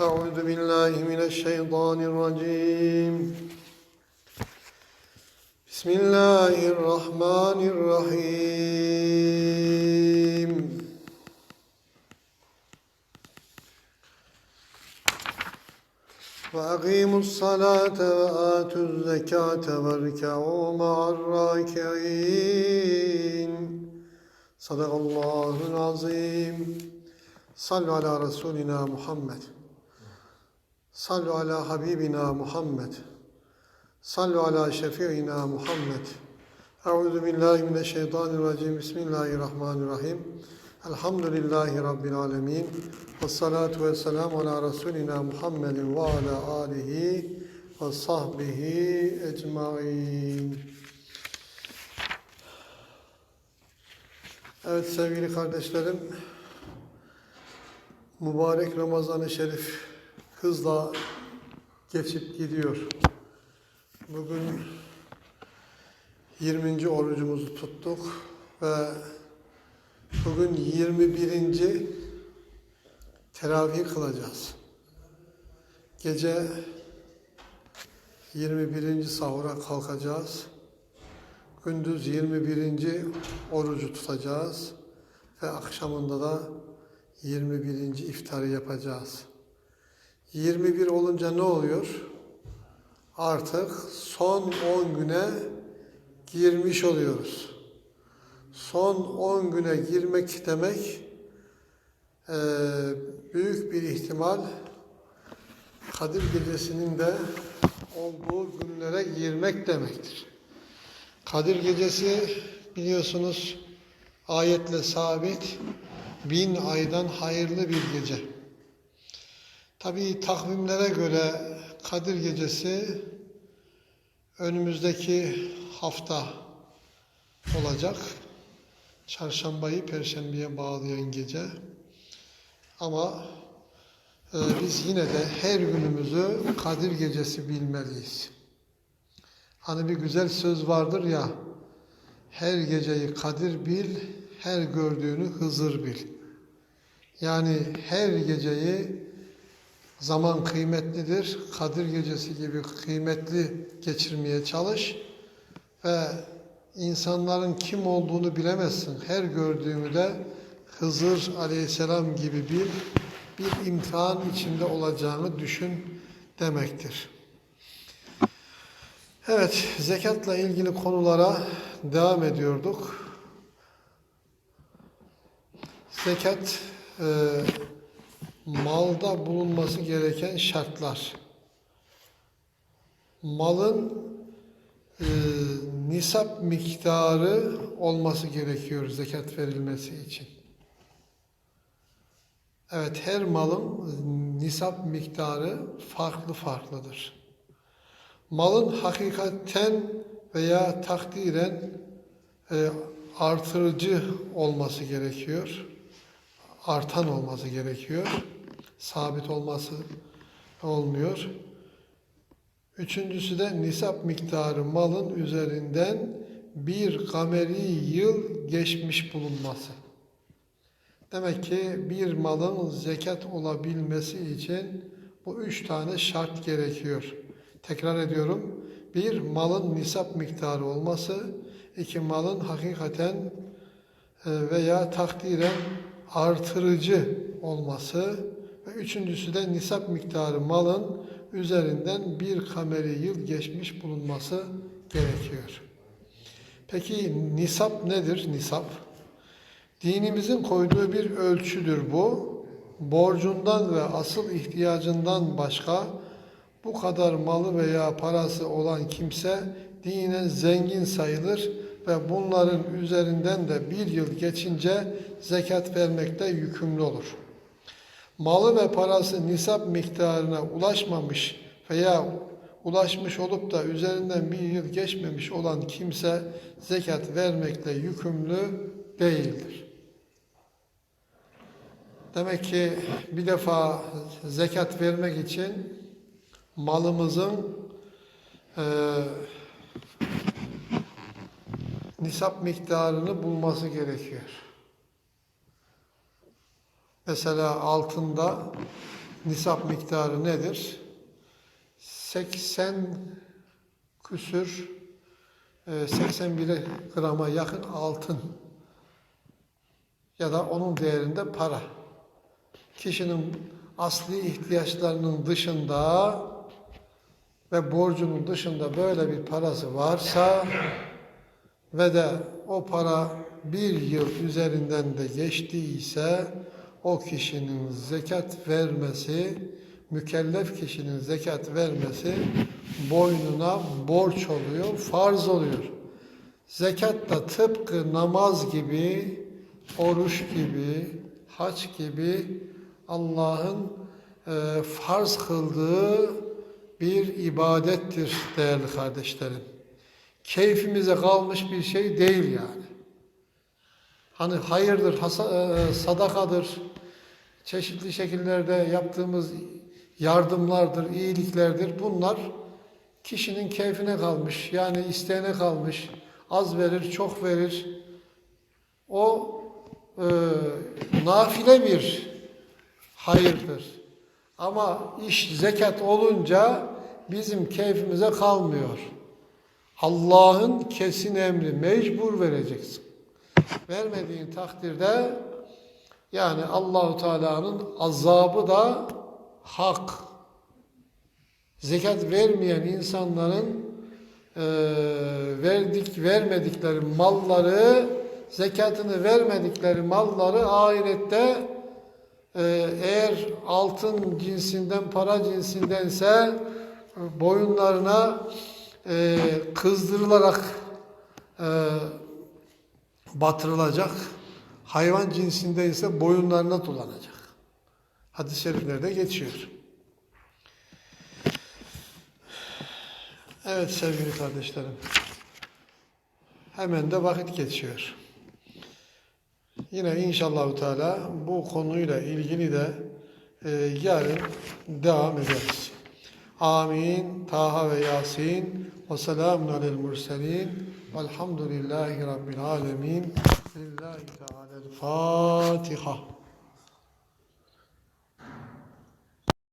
أعوذ بالله من الشيطان الرجيم بسم الله الرحمن الرحيم وأقيموا الصلاة وآتوا الزكاة واركعوا مع الراكعين صدق الله العظيم صلوا على رسولنا محمد Sallu ala Habibina Muhammed. Sallu ala Şefi'ina Muhammed. Euzu billahi mineşşeytanirracim. Bismillahirrahmanirrahim. Elhamdülillahi Rabbil alemin. Ve salatu ve selamu ala Resulina Muhammedin ve ala alihi ve sahbihi ecmain. Evet sevgili kardeşlerim, mübarek Ramazan-ı Şerif hızla geçip gidiyor. Bugün 20. orucumuzu tuttuk ve bugün 21. teravih kılacağız. Gece 21. sahura kalkacağız. Gündüz 21. orucu tutacağız ve akşamında da 21. iftarı yapacağız. 21 olunca ne oluyor? Artık son 10 güne girmiş oluyoruz. Son 10 güne girmek demek eee, büyük bir ihtimal Kadir Gecesi'nin de olduğu günlere girmek demektir. Kadir Gecesi biliyorsunuz ayetle sabit bin aydan hayırlı bir gece. Tabii takvimlere göre Kadir Gecesi önümüzdeki hafta olacak. Çarşambayı Perşembeye bağlayan gece. Ama e, biz yine de her günümüzü Kadir Gecesi bilmeliyiz. Hani bir güzel söz vardır ya, her geceyi Kadir bil, her gördüğünü Hızır bil. Yani her geceyi zaman kıymetlidir. Kadir gecesi gibi kıymetli geçirmeye çalış ve insanların kim olduğunu bilemezsin. Her gördüğümü de Hızır aleyhisselam gibi bir bir imtihan içinde olacağını düşün demektir. Evet, zekatla ilgili konulara devam ediyorduk. Zekat e, malda bulunması gereken şartlar. Malın e, nisap miktarı olması gerekiyor zekat verilmesi için. Evet her malın nisap miktarı farklı farklıdır. Malın hakikaten veya takdiren e, artırıcı olması gerekiyor. Artan olması gerekiyor. Sabit olması olmuyor. Üçüncüsü de nisap miktarı malın üzerinden bir kameri yıl geçmiş bulunması. Demek ki bir malın zekat olabilmesi için bu üç tane şart gerekiyor. Tekrar ediyorum. Bir, malın nisap miktarı olması. iki malın hakikaten e, veya takdiren artırıcı olması. Ve üçüncüsü de nisap miktarı malın üzerinden bir kameri yıl geçmiş bulunması gerekiyor. Peki nisap nedir? Nisap. Dinimizin koyduğu bir ölçüdür bu. Borcundan ve asıl ihtiyacından başka bu kadar malı veya parası olan kimse dinen zengin sayılır ve bunların üzerinden de bir yıl geçince zekat vermekte yükümlü olur. Malı ve parası nisap miktarına ulaşmamış veya ulaşmış olup da üzerinden bir yıl geçmemiş olan kimse zekat vermekle yükümlü değildir. Demek ki bir defa zekat vermek için malımızın e, nisap miktarını bulması gerekiyor. Mesela altında nisap miktarı nedir? 80 küsür e, 81 grama yakın altın ya da onun değerinde para. Kişinin asli ihtiyaçlarının dışında ve borcunun dışında böyle bir parası varsa ve de o para bir yıl üzerinden de geçtiyse o kişinin zekat vermesi, mükellef kişinin zekat vermesi boynuna borç oluyor, farz oluyor. Zekat da tıpkı namaz gibi, oruç gibi, haç gibi Allah'ın e, farz kıldığı bir ibadettir değerli kardeşlerim. Keyfimize kalmış bir şey değil yani. Hani hayırdır, hasa- e, sadakadır, çeşitli şekillerde yaptığımız yardımlardır, iyiliklerdir. Bunlar kişinin keyfine kalmış, yani isteğine kalmış. Az verir, çok verir. O e, nafile bir hayırdır. Ama iş zekat olunca bizim keyfimize kalmıyor. Allah'ın kesin emri mecbur vereceksin. Vermediğin takdirde yani Allahu Teala'nın azabı da hak. Zekat vermeyen insanların e, verdik vermedikleri malları zekatını vermedikleri malları ahirette e, eğer altın cinsinden para cinsindense boyunlarına e, kızdırılarak e, batırılacak. Hayvan cinsinde ise boyunlarına dolanacak. Hadis-i şeriflerde geçiyor. Evet sevgili kardeşlerim. Hemen de vakit geçiyor. Yine inşallah Teala bu konuyla ilgili de e, yarın devam ederiz. Amin. Taha ve Yasin. Ve selamun alel murselin. Velhamdülillahi Rabbil alemin. Lillahi Teala'l Fatiha.